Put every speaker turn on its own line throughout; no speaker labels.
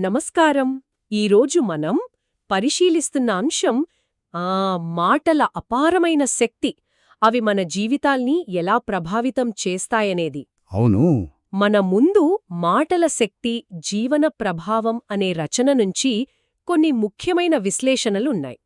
నమస్కారం. ఈరోజు మనం పరిశీలిస్తున్న అంశం ఆ మాటల అపారమైన శక్తి అవి మన జీవితాల్ని ఎలా ప్రభావితం చేస్తాయనేది.
అవును.
మన ముందు మాటల శక్తి జీవన ప్రభావం అనే రచన నుంచి కొన్ని ముఖ్యమైన విశ్లేషణలున్నాయి.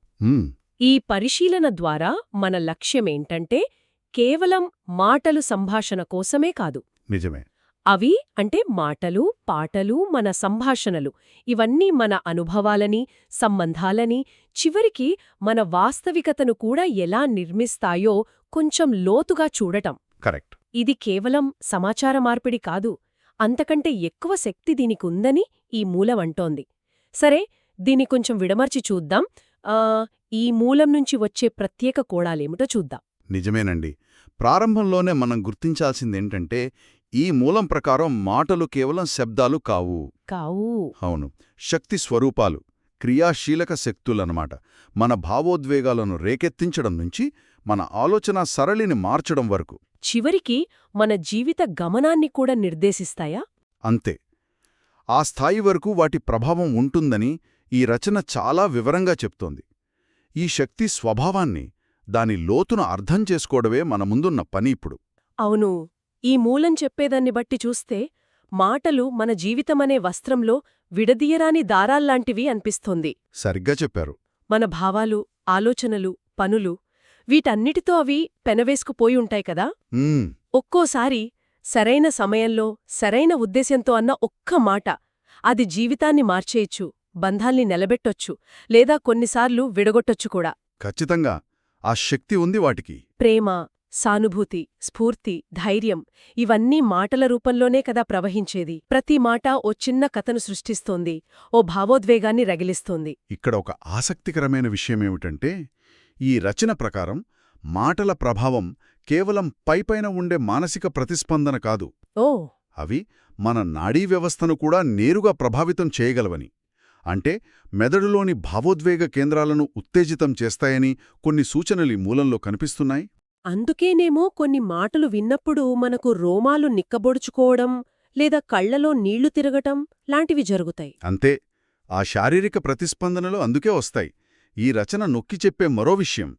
ఈ పరిశీలన ద్వారా మన లక్ష్యమేంటంటే కేవలం మాటలు సంభాషణ కోసమే కాదు.
నిజమే.
అవి అంటే మాటలు పాటలు మన సంభాషణలు. ఇవన్నీ మన అనుభవాలని సంబంధాలని చివరికి మన వాస్తవికతను కూడా ఎలా నిర్మిస్తాయో కొంచెం లోతుగా చూడటం.
కరెక్ట్.
ఇది కేవలం సమాచార మార్పిడి కాదు. అంతకంటే ఎక్కువ శక్తి దీనికుందని ఈ మూలం అంటోంది. సరే దీన్ని కొంచెం విడమర్చి చూద్దాం. ఆ, ఈ మూలం నుంచి వచ్చే ప్రత్యేక కోణాలేమిటో చూద్దాం.
నిజమేనండి. ప్రారంభంలోనే మనం గుర్తించాల్సిందేంటంటే ఈ మూలం ప్రకారం మాటలు కేవలం శబ్దాలు కావు.
కావు.
అవును. శక్తి స్వరూపాలు క్రియాశీలక శక్తులన్నమాట. మన భావోద్వేగాలను రేకెత్తించడం నుంచి మన ఆలోచన సరళిని మార్చడం వరకు.
చివరికి మన జీవిత గమనాన్ని కూడా నిర్దేశిస్తాయా?
అంతే. ఆ స్థాయి వరకు వాటి ప్రభావం ఉంటుందని ఈ రచన చాలా వివరంగా చెప్తోంది. ఈ శక్తి స్వభావాన్ని దాని లోతును అర్థం చేసుకోవడమే మన ముందున్న పని ఇప్పుడు.
అవును. ఈ మూలం చెప్పేదాన్ని బట్టి చూస్తే మాటలు మన జీవితమనే వస్త్రంలో విడదీయరాని దారాల్లాంటివి అనిపిస్తోంది.
సరిగ్గా చెప్పారు.
మన భావాలు ఆలోచనలు పనులు వీటన్నిటితో అవి పెనవేసుకుపోయి ఉంటాయి కదా? ఒక్కోసారి సరైన సమయంలో సరైన ఉద్దేశ్యంతో అన్న ఒక్క మాట అది జీవితాన్ని మార్చేయచ్చు బంధాల్ని నిలబెట్టొచ్చు లేదా కొన్నిసార్లు విడగొట్టొచ్చు కూడా.
ఖచ్చితంగా. ఆ శక్తి ఉంది వాటికి.
ప్రేమ సానుభూతి స్ఫూర్తి ధైర్యం ఇవన్నీ మాటల రూపంలోనే కదా ప్రవహించేది. ప్రతి మాట ఓ చిన్న కథను సృష్టిస్తోంది ఓ భావోద్వేగాన్ని రగిలిస్తోంది.
ఇక్కడ ఒక ఆసక్తికరమైన విషయమేమిటంటే ఈ రచన ప్రకారం మాటల ప్రభావం కేవలం పైపైన ఉండే మానసిక ప్రతిస్పందన కాదు.
ఓ!
అవి మన నాడీ వ్యవస్థను కూడా నేరుగా ప్రభావితం చేయగలవని అంటే మెదడులోని భావోద్వేగ కేంద్రాలను ఉత్తేజితం చేస్తాయని కొన్ని సూచనలు ఈ మూలంలో కనిపిస్తున్నాయి.
అందుకేనేమో కొన్ని మాటలు విన్నప్పుడు మనకు రోమాలు నిక్కబొడుచుకోవడం లేదా కళ్ళలో నీళ్ళు తిరగటం లాంటివి జరుగుతాయి.
అంతే ఆ శారీరక ప్రతిస్పందనలు అందుకే వస్తాయి. ఈ రచన నొక్కి చెప్పే మరో విషయం.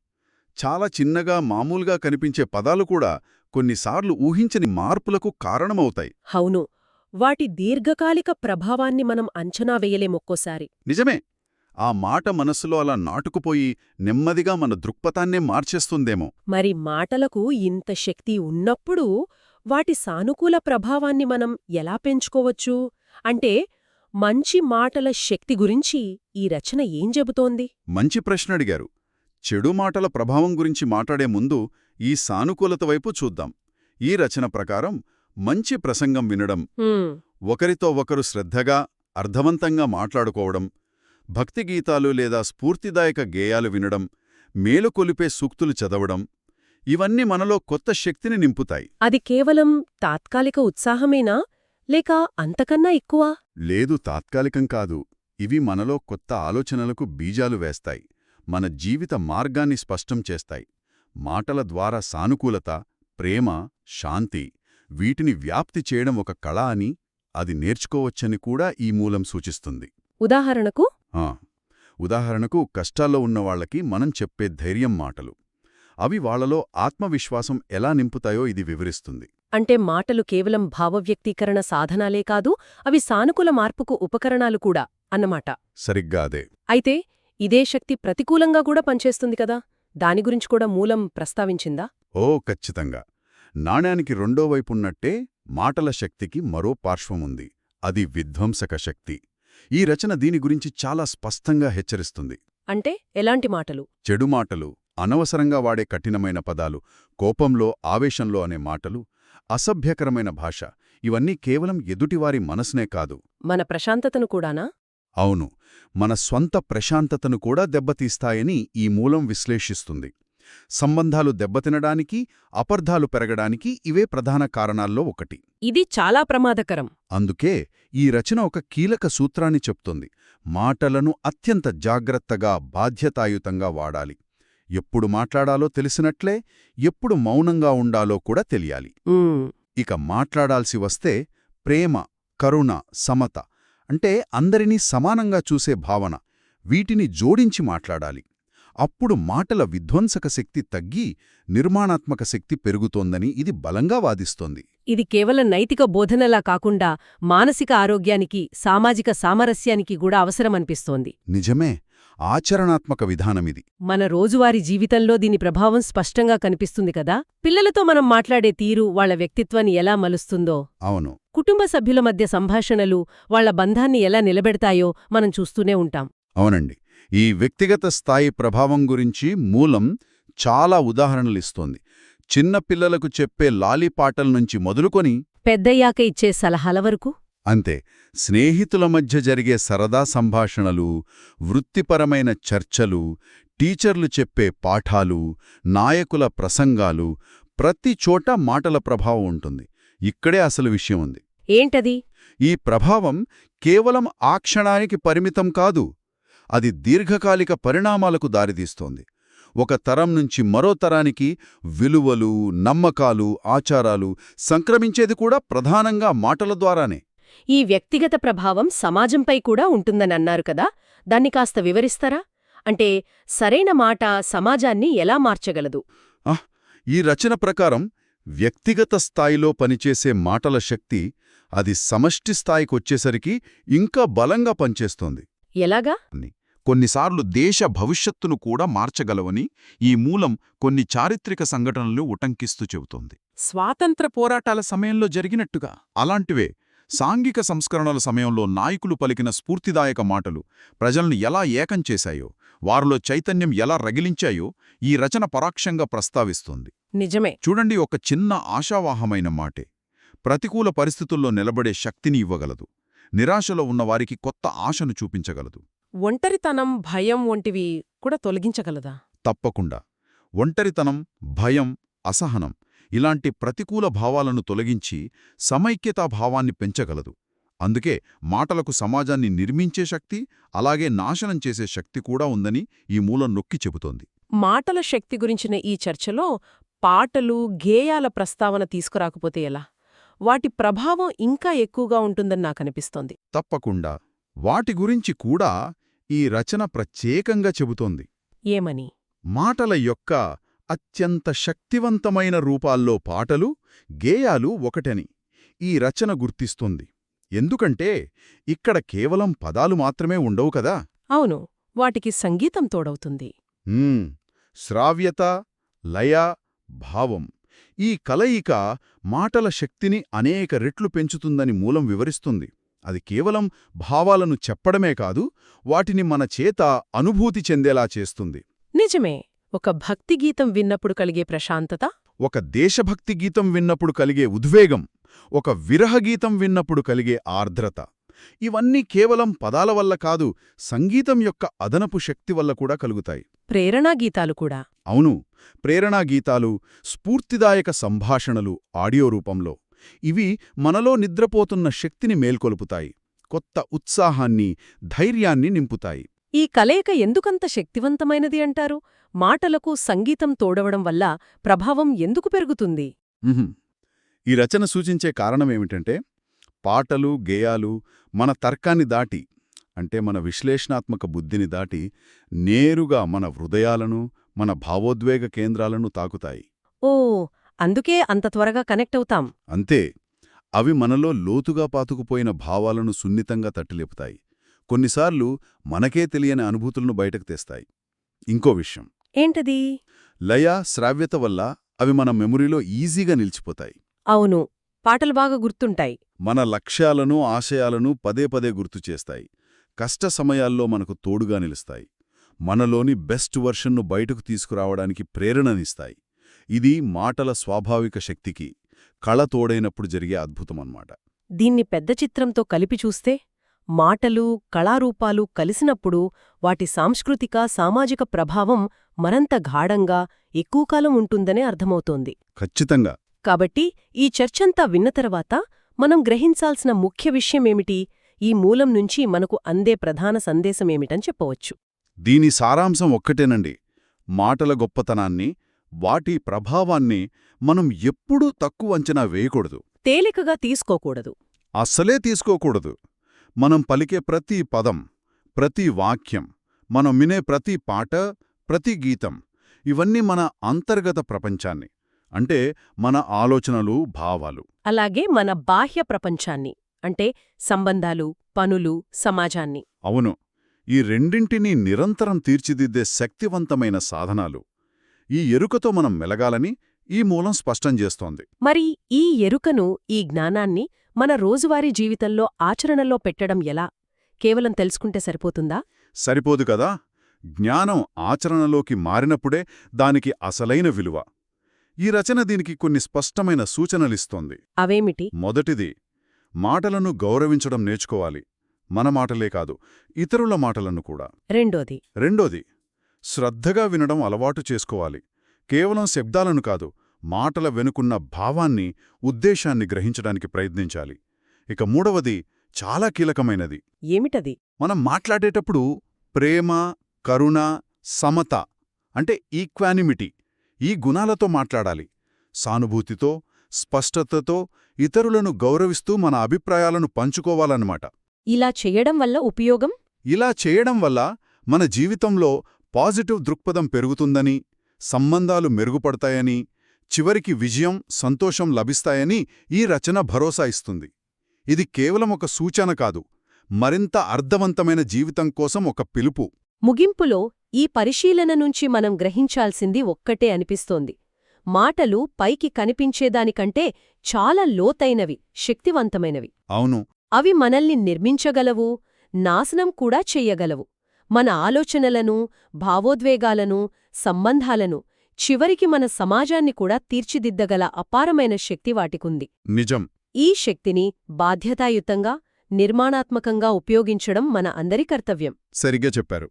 చాలా చిన్నగా మామూలుగా కనిపించే పదాలు కూడా కొన్నిసార్లు ఊహించని మార్పులకు కారణమవుతాయి.
హౌను వాటి దీర్ఘకాలిక ప్రభావాన్ని మనం అంచనా వేయలేమొక్కోసారి
నిజమే ఆ మాట మనస్సులో అలా నాటుకుపోయి నెమ్మదిగా మన దృక్పథాన్నే మార్చేస్తుందేమో.
మరి మాటలకు ఇంత శక్తి ఉన్నప్పుడు వాటి సానుకూల ప్రభావాన్ని మనం ఎలా పెంచుకోవచ్చు? అంటే మంచి మాటల శక్తి గురించి ఈ రచన ఏం చెబుతోంది?
మంచి ప్రశ్న అడిగారు. చెడు మాటల ప్రభావం గురించి మాట్లాడే ముందు ఈ సానుకూలత వైపు చూద్దాం. ఈ రచన ప్రకారం మంచి ప్రసంగం వినడం ఒకరితో ఒకరు శ్రద్ధగా అర్థవంతంగా మాట్లాడుకోవడం భక్తి గీతాలు లేదా స్ఫూర్తిదాయక గేయాలు వినడం మేలుకొలిపే సూక్తులు చదవడం ఇవన్నీ మనలో కొత్త శక్తిని నింపుతాయి.
అది కేవలం తాత్కాలిక ఉత్సాహమేనా? లేక అంతకన్నా ఎక్కువ?
లేదు తాత్కాలికం కాదు. ఇవి మనలో కొత్త ఆలోచనలకు బీజాలు వేస్తాయి. మన జీవిత మార్గాన్ని స్పష్టం చేస్తాయి. మాటల ద్వారా సానుకూలత ప్రేమ శాంతి వీటిని వ్యాప్తి చేయడం ఒక కళ అని అది నేర్చుకోవచ్చని కూడా ఈ మూలం సూచిస్తుంది.
ఉదాహరణకు
ఉదాహరణకు కష్టాల్లో ఉన్నవాళ్ళకి మనం చెప్పే ధైర్యం మాటలు. అవి వాళ్ళలో ఆత్మవిశ్వాసం ఎలా నింపుతాయో ఇది వివరిస్తుంది.
అంటే మాటలు కేవలం భావవ్యక్తీకరణ సాధనాలే కాదు అవి సానుకూల మార్పుకు ఉపకరణాలు కూడా అన్నమాట.
సరిగ్గా అదే.
అయితే ఇదే శక్తి ప్రతికూలంగా కూడా పనిచేస్తుంది కదా? దాని గురించి కూడా మూలం ప్రస్తావించిందా?
ఓ ఖచ్చితంగా. నాణ్యానికి రెండో వైపున్నట్టే మాటల శక్తికి మరో పార్శ్వముంది. అది విధ్వంసక శక్తి. ఈ రచన దీని గురించి చాలా స్పష్టంగా హెచ్చరిస్తుంది.
అంటే ఎలాంటి మాటలు?
చెడు మాటలు అనవసరంగా వాడే కఠినమైన పదాలు కోపంలో ఆవేశంలో అనే మాటలు అసభ్యకరమైన భాష ఇవన్నీ కేవలం ఎదుటివారి మనసునే కాదు.
మన ప్రశాంతతను కూడానా?
అవును మన స్వంత ప్రశాంతతను కూడా దెబ్బతీస్తాయని ఈ మూలం విశ్లేషిస్తుంది. సంబంధాలు దెబ్బతినడానికి అపర్ధాలు పెరగడానికి ఇవే ప్రధాన కారణాల్లో ఒకటి.
ఇది చాలా ప్రమాదకరం.
అందుకే ఈ రచన ఒక కీలక సూత్రాన్ని చెప్తుంది. మాటలను అత్యంత జాగ్రత్తగా బాధ్యతాయుతంగా వాడాలి. ఎప్పుడు మాట్లాడాలో తెలిసినట్లే ఎప్పుడు మౌనంగా ఉండాలో కూడా తెలియాలి. ఇక మాట్లాడాల్సి వస్తే ప్రేమ కరుణ సమత అంటే అందరినీ సమానంగా చూసే భావన వీటిని జోడించి మాట్లాడాలి. అప్పుడు మాటల విధ్వంసక శక్తి తగ్గి నిర్మాణాత్మక శక్తి పెరుగుతోందని ఇది బలంగా వాదిస్తోంది.
ఇది కేవలం నైతిక బోధనలా కాకుండా మానసిక ఆరోగ్యానికి సామాజిక సామరస్యానికి కూడా అవసరమనిపిస్తోంది.
నిజమే ఆచరణాత్మక విధానమిది.
మన రోజువారీ జీవితంలో దీని ప్రభావం స్పష్టంగా కనిపిస్తుంది కదా? పిల్లలతో మనం మాట్లాడే తీరు వాళ్ళ వ్యక్తిత్వాన్ని ఎలా మలుస్తుందో
అవును.
కుటుంబ సభ్యుల మధ్య సంభాషణలు వాళ్ళ బంధాన్ని ఎలా నిలబెడతాయో మనం చూస్తూనే ఉంటాం.
అవునండి. ఈ వ్యక్తిగత స్థాయి ప్రభావం గురించి మూలం చాలా ఉదాహరణలిస్తోంది చిన్న పిల్లలకు చెప్పే లాలిపాటల నుంచి మొదలుకొని
పెద్దయ్యాక ఇచ్చే సలహాల వరకు?
అంతే. స్నేహితుల మధ్య జరిగే సరదా సంభాషణలు వృత్తిపరమైన చర్చలు టీచర్లు చెప్పే పాఠాలు నాయకుల ప్రసంగాలు ప్రతి చోట మాటల ప్రభావం ఉంటుంది. ఇక్కడే అసలు విషయం ఉంది.
ఏంటది?
ఈ ప్రభావం కేవలం ఆ క్షణానికి పరిమితం కాదు అది దీర్ఘకాలిక పరిణామాలకు దారితీస్తోంది. ఒక తరం నుంచి మరో తరానికి విలువలు నమ్మకాలు ఆచారాలు సంక్రమించేది కూడా ప్రధానంగా మాటల ద్వారానే.
ఈ వ్యక్తిగత ప్రభావం సమాజంపై కూడా ఉంటుందని అన్నారు కదా దాన్ని కాస్త వివరిస్తారా? అంటే సరైన మాట సమాజాన్ని ఎలా మార్చగలదు?
ఈ రచన ప్రకారం వ్యక్తిగత స్థాయిలో పనిచేసే మాటల శక్తి అది సమష్టి స్థాయికొచ్చేసరికి ఇంకా బలంగా పనిచేస్తోంది.
ఎలాగా?
కొన్నిసార్లు దేశ భవిష్యత్తును కూడా మార్చగలవని ఈ మూలం కొన్ని చారిత్రక సంఘటనలు ఉటంకిస్తూ చెబుతోంది. స్వాతంత్ర పోరాటాల సమయంలో జరిగినట్టుగా. అలాంటివే సాంఘిక సంస్కరణల సమయంలో నాయకులు పలికిన స్ఫూర్తిదాయక మాటలు ప్రజల్ని ఎలా ఏకం చేశాయో వారిలో చైతన్యం ఎలా రగిలించాయో ఈ రచన పరాక్షంగా ప్రస్తావిస్తోంది.
నిజమే.
చూడండి ఒక చిన్న ఆశావాహమైన మాటే. ప్రతికూల పరిస్థితుల్లో నిలబడే శక్తిని ఇవ్వగలదు. నిరాశలో ఉన్నవారికి కొత్త ఆశను చూపించగలదు.
ఒంటరితనం భయం వంటివి కూడా తొలగించగలదా?
తప్పకుండా. ఒంటరితనం భయం అసహనం ఇలాంటి ప్రతికూల భావాలను తొలగించి సమైక్యతా భావాన్ని పెంచగలదు. అందుకే మాటలకు సమాజాన్ని నిర్మించే శక్తి అలాగే నాశనం చేసే శక్తి కూడా ఉందని ఈ మూలం నొక్కి చెబుతోంది.
మాటల శక్తి గురించిన ఈ చర్చలో పాటలు గేయాల ప్రస్తావన తీసుకురాకపోతే ఎలా? వాటి ప్రభావం ఇంకా ఎక్కువగా ఉంటుందని నాకనిపిస్తోంది
తప్పకుండా. వాటి గురించి కూడా ఈ రచన ప్రత్యేకంగా చెబుతోంది.
ఏమని?
మాటల యొక్క అత్యంత శక్తివంతమైన రూపాల్లో పాటలు గేయాలు ఒకటని ఈ రచన గుర్తిస్తుంది. ఎందుకంటే ఇక్కడ కేవలం పదాలు మాత్రమే ఉండవు కదా?
అవును. వాటికి సంగీతం తోడవుతుంది.
శ్రావ్యత లయ భావం ఈ కలయిక మాటల శక్తిని అనేక రెట్లు పెంచుతుందని మూలం వివరిస్తుంది. అది కేవలం భావాలను చెప్పడమే కాదు వాటిని మన చేత అనుభూతి చెందేలా చేస్తుంది.
నిజమే. ఒక భక్తి గీతం విన్నప్పుడు కలిగే ప్రశాంతత?
ఒక దేశభక్తి గీతం విన్నప్పుడు కలిగే ఉద్వేగం ఒక విరహ గీతం విన్నప్పుడు కలిగే ఆర్ద్రత ఇవన్నీ కేవలం పదాల వల్ల కాదు సంగీతం యొక్క అదనపు శక్తి వల్ల కూడా కలుగుతాయి.
ప్రేరణా గీతాలు కూడా.
అవును ప్రేరణా గీతాలు స్ఫూర్తిదాయక సంభాషణలు ఆడియో రూపంలో. ఇవి మనలో నిద్రపోతున్న శక్తిని మేల్కొలుపుతాయి కొత్త ఉత్సాహాన్ని ధైర్యాన్ని నింపుతాయి.
ఈ కలయిక ఎందుకంత శక్తివంతమైనది అంటారు? మాటలకు సంగీతం తోడవడం వల్ల ప్రభావం ఎందుకు పెరుగుతుంది.
ఈ రచన సూచించే కారణమేమిటంటే పాటలు గేయాలు మన తర్కాన్ని దాటి అంటే మన విశ్లేషణాత్మక బుద్ధిని దాటి నేరుగా మన హృదయాలను మన భావోద్వేగ కేంద్రాలను తాకుతాయి.
ఓ అందుకే అంత త్వరగా కనెక్ట్ అవుతాం.
అంతే అవి మనలో లోతుగా పాతుకుపోయిన భావాలను సున్నితంగా తట్టిలేపుతాయి. కొన్నిసార్లు మనకే తెలియని అనుభూతులను బయటకు తెస్తాయి. ఇంకో విషయం.
ఏంటది?
లయ శ్రావ్యత వల్ల అవి మన మెమొరీలో ఈజీగా నిలిచిపోతాయి.
అవును పాటలు బాగా గుర్తుంటాయి.
మన లక్ష్యాలను ఆశయాలను పదే పదే గుర్తుచేస్తాయి కష్ట సమయాల్లో మనకు తోడుగా నిలుస్తాయి. మనలోని బెస్ట్ వర్షన్ను బయటకు తీసుకురావడానికి ప్రేరణనిస్తాయి. ఇది మాటల స్వాభావిక శక్తికి కళ తోడైనప్పుడు జరిగే అద్భుతమన్నమాట.
దీన్ని పెద్ద చిత్రంతో కలిపి చూస్తే మాటలు కళారూపాలు కలిసినప్పుడు వాటి సాంస్కృతిక సామాజిక ప్రభావం మరంత గాఢంగా ఎక్కువకాలం ఉంటుందనే అర్థమవుతోంది.
ఖచ్చితంగా.
కాబట్టి ఈ చర్చంతా విన్న తర్వాత మనం గ్రహించాల్సిన ముఖ్య విషయమేమిటి? ఈ మూలం నుంచి మనకు అందే ప్రధాన సందేశమేమిటని చెప్పవచ్చు.
దీని సారాంశం ఒక్కటేనండి. మాటల గొప్పతనాన్ని వాటి ప్రభావాన్ని మనం ఎప్పుడూ తక్కువ అంచనా వేయకూడదు.
తేలికగా తీసుకోకూడదు.
అస్సలే తీసుకోకూడదు. మనం పలికే ప్రతి పదం ప్రతి వాక్యం మనం వినే ప్రతి పాట ప్రతి గీతం ఇవన్నీ మన అంతర్గత ప్రపంచాన్ని అంటే మన ఆలోచనలు భావాలు.
అలాగే మన బాహ్య ప్రపంచాన్ని అంటే సంబంధాలు పనులు సమాజాన్ని.
అవును. ఈ రెండింటినీ నిరంతరం తీర్చిదిద్దే శక్తివంతమైన సాధనాలు. ఈ ఎరుకతో మనం మెలగాలని ఈ మూలం స్పష్టం చేస్తోంది.
మరి ఈ ఎరుకను ఈ జ్ఞానాన్ని మన రోజువారీ జీవితంలో ఆచరణలో పెట్టడం ఎలా? కేవలం తెలుసుకుంటే సరిపోతుందా?
సరిపోదు కదా. జ్ఞానం ఆచరణలోకి మారినప్పుడే దానికి అసలైన విలువ. ఈ రచన దీనికి కొన్ని స్పష్టమైన సూచనలిస్తోంది.
అవేమిటి?
మొదటిది మాటలను గౌరవించడం నేర్చుకోవాలి. మన మాటలే కాదు ఇతరుల మాటలను కూడా.
రెండోది.
రెండోది శ్రద్ధగా వినడం అలవాటు చేసుకోవాలి. కేవలం శబ్దాలను కాదు మాటల వెనుకున్న భావాన్ని ఉద్దేశాన్ని గ్రహించడానికి ప్రయత్నించాలి. ఇక మూడవది చాలా కీలకమైనది.
ఏమిటది?
మనం మాట్లాడేటప్పుడు ప్రేమ కరుణ సమత అంటే ఈక్వానిమిటీ ఈ గుణాలతో మాట్లాడాలి. సానుభూతితో స్పష్టతతో ఇతరులను గౌరవిస్తూ మన అభిప్రాయాలను పంచుకోవాలన్నమాట.
ఇలా చెయ్యడం వల్ల ఉపయోగం?
ఇలా చేయడం వల్ల మన జీవితంలో పాజిటివ్ దృక్పథం పెరుగుతుందని సంబంధాలు మెరుగుపడతాయని చివరికి విజయం సంతోషం లభిస్తాయని ఈ రచన భరోసా ఇస్తుంది. ఇది కేవలం ఒక సూచన కాదు మరింత అర్థవంతమైన జీవితం కోసం ఒక పిలుపు.
ముగింపులో ఈ పరిశీలన నుంచి మనం గ్రహించాల్సింది ఒక్కటే అనిపిస్తోంది. మాటలు పైకి కనిపించేదానికంటే చాలా లోతైనవి శక్తివంతమైనవి.
అవును
అవి మనల్ని నిర్మించగలవు నాశనం కూడా చెయ్యగలవు మన ఆలోచనలను భావోద్వేగాలను సంబంధాలను చివరికి మన సమాజాన్ని కూడా తీర్చిదిద్దగల అపారమైన శక్తి వాటికుంది.
నిజం.
ఈ శక్తిని బాధ్యతాయుతంగా నిర్మాణాత్మకంగా ఉపయోగించడం మన అందరి కర్తవ్యం.
సరిగ్గా చెప్పారు.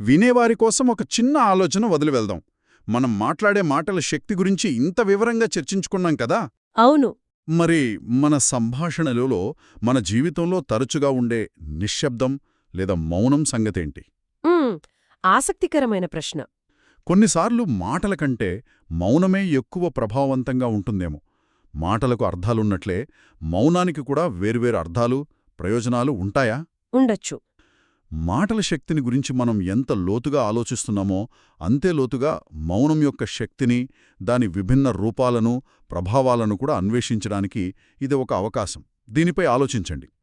వినేవారి కోసం ఒక చిన్న ఆలోచన వదిలివెళ్దాం. మనం మాట్లాడే మాటల శక్తి గురించి ఇంత వివరంగా చర్చించుకున్నాం కదా?
అవును.
మరి మన సంభాషణలలో మన జీవితంలో తరచుగా ఉండే నిశ్శబ్దం లేదా మౌనం సంగతేంటి?
ఆసక్తికరమైన ప్రశ్న.
కొన్నిసార్లు మాటల కంటే మౌనమే ఎక్కువ ప్రభావవంతంగా ఉంటుందేమో. మాటలకు అర్థాలున్నట్లే మౌనానికి కూడా వేర్వేరు అర్థాలు ప్రయోజనాలు ఉంటాయా?
ఉండొచ్చు.
మాటల శక్తిని గురించి మనం ఎంత లోతుగా ఆలోచిస్తున్నామో అంతే లోతుగా మౌనం యొక్క శక్తిని దాని విభిన్న రూపాలను ప్రభావాలను కూడా అన్వేషించడానికి ఇది ఒక అవకాశం. దీనిపై ఆలోచించండి.